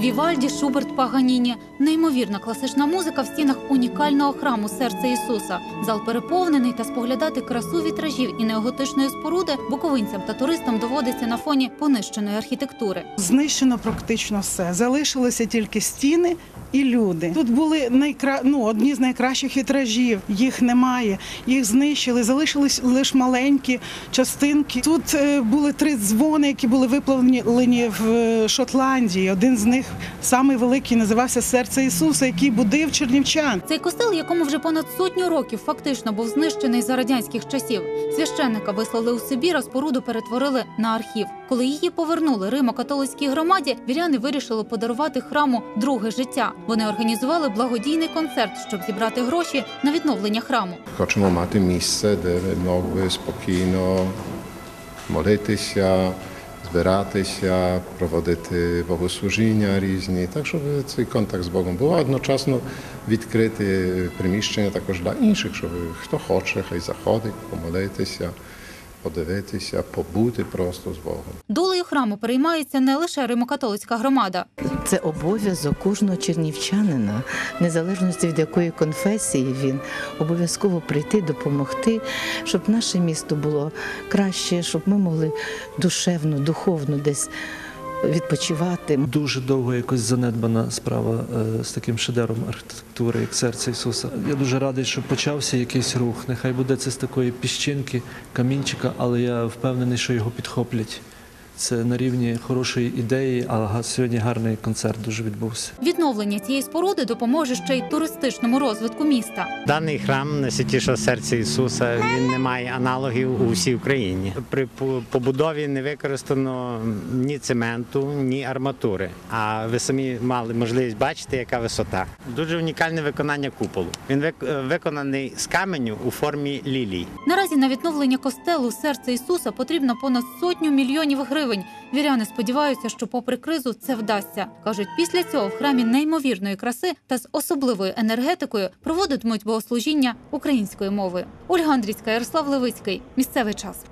Вівальді, Шуберт, Паганіні. Неймовірна класична музика в стінах унікального храму серця Ісуса. Зал переповнений та споглядати красу вітражів і неоготичної споруди буковинцям та туристам доводиться на фоні понищеної архітектури. Знищено практично все. Залишилися тільки стіни і люди. Тут були найкра... ну, одні з найкращих вітражів. Їх немає. Їх знищили. Залишились лише маленькі частинки. Тут е, були три дзвони, які були виплавлені в е, Шотландії. Один з них самий великий називався Серце Ісуса, який будив чернівчан. Цей костел, якому вже понад сотню років фактично був знищений за радянських часів. Священника вислали у Сибір, а споруду перетворили на архів. Коли її повернули Римо-католицькій громаді, віряни вирішили подарувати храму друге життя. Вони організували благодійний концерт, щоб зібрати гроші на відновлення храму. Хочемо мати місце, де могли спокійно молитися, збиратися, проводити богослужіння різні, так щоб цей контакт з Богом був. А одночасно відкрити приміщення також для інших, щоб хто хоче, хай заходить, помолитися, подивитися, побути просто з Богом. Долею храму переймається не лише Римо-католицька громада. Це обов'язок кожного чернівчанина, незалежно від якої конфесії він обов'язково прийти, допомогти, щоб наше місто було краще, щоб ми могли душевно, духовно десь відпочивати. Дуже довго якось занедбана справа е, з таким шедевром архітектури, як серце Ісуса. Я дуже радий, що почався якийсь рух. Нехай буде це з такої піщинки, камінчика, але я впевнений, що його підхоплять. Це на рівні хорошої ідеї, а сьогодні гарний концерт дуже відбувся. Відновлення цієї споруди допоможе ще й туристичному розвитку міста. Даний храм Найсвятішого серця Ісуса він не має аналогів у всій Україні. При побудові не використано ні цементу, ні арматури. А ви самі мали можливість бачити, яка висота. Дуже унікальне виконання куполу. Він виконаний з каменю у формі лілій. Наразі на відновлення костелу серця Ісуса потрібно понад сотню мільйонів гривень. Віряни сподіваються, що попри кризу це вдасться. кажуть, після цього в храмі неймовірної краси та з особливою енергетикою проводитимуть богослужіння української мови. Ольга Андрійська, Ярослав Левицький. Місцевий час.